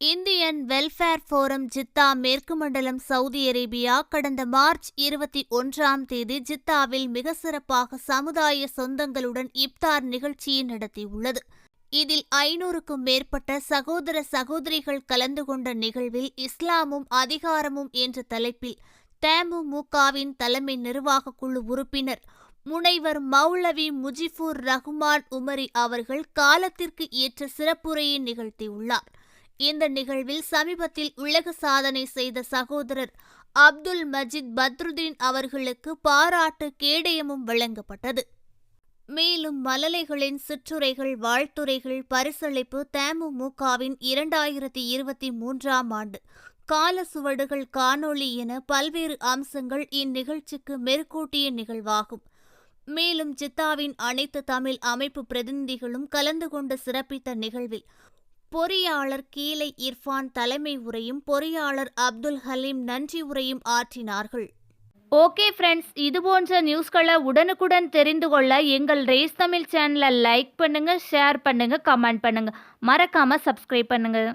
Indian welfare forum Jeddah மேற்கு மண்டலம் Saudi Arabia கடந்த மார்ச் இருபத்தி ஒன்றாம் தேதி ஜித்தாவில் மிக சிறப்பாக சமுதாய சொந்தங்களுடன் இப்தார் நிகழ்ச்சியை நடத்தியுள்ளது. இதில் ஐநூறுக்கும் மேற்பட்ட சகோதர சகோதரிகள் கலந்து கொண்ட நிகழ்வில் இஸ்லாமும் அதிகாரமும் என்ற தலைப்பில் தமுமுகவின் தலைமை நிர்வாக குழு உறுப்பினர் முனைவர் மௌலவி முஜிபுர் ரஹ்மான் உமரி அவர்கள் காலத்திற்கு ஏற்ற சிறப்புரையை நிகழ்த்தியுள்ளார். இந்த நிகழ்வில் சமீபத்தில் உலக சாதனை செய்த சகோதரர் அப்துல் மஜித் பத்ருதீன் அவர்களுக்கு பாராட்டு கேடயமும் வழங்கப்பட்டது. மேலும் மலலைகளின் சிற்றுரைகள் வாழ்த்துரைகள் பரிசளிப்பு தமுமுகவின் இரண்டாயிரத்தி இருபத்தி மூன்றாம் ஆண்டு கால சுவடுகள் காணொளி என பல்வேறு அம்சங்கள் இந்நிகழ்ச்சிக்கு மெருகூட்டிய நிகழ்வாகும். மேலும் ஜித்தாவின் அனைத்து தமிழ் அமைப்பு பிரதிநிதிகளும் கலந்து கொண்டு சிறப்பித்த நிகழ்வில் பொறியாளர் கீலை இர்ஃபான் தலைமை உரையும் பொறியாளர் அப்துல் ஹலீம் நன்றி உரையும் ஆற்றினார்கள். ஓகே ஃப்ரெண்ட்ஸ் இது போன்ற நியூஸ்களை உடனுக்குடன் தெரிந்து கொள்ள எங்கள் ரேஸ் தமிழ் சேனலை லைக் பண்ணுங்கள் ஷேர் பண்ணுங்கள் கமெண்ட் பண்ணுங்கள் மறக்காமல் சப்ஸ்கிரைப் பண்ணுங்கள்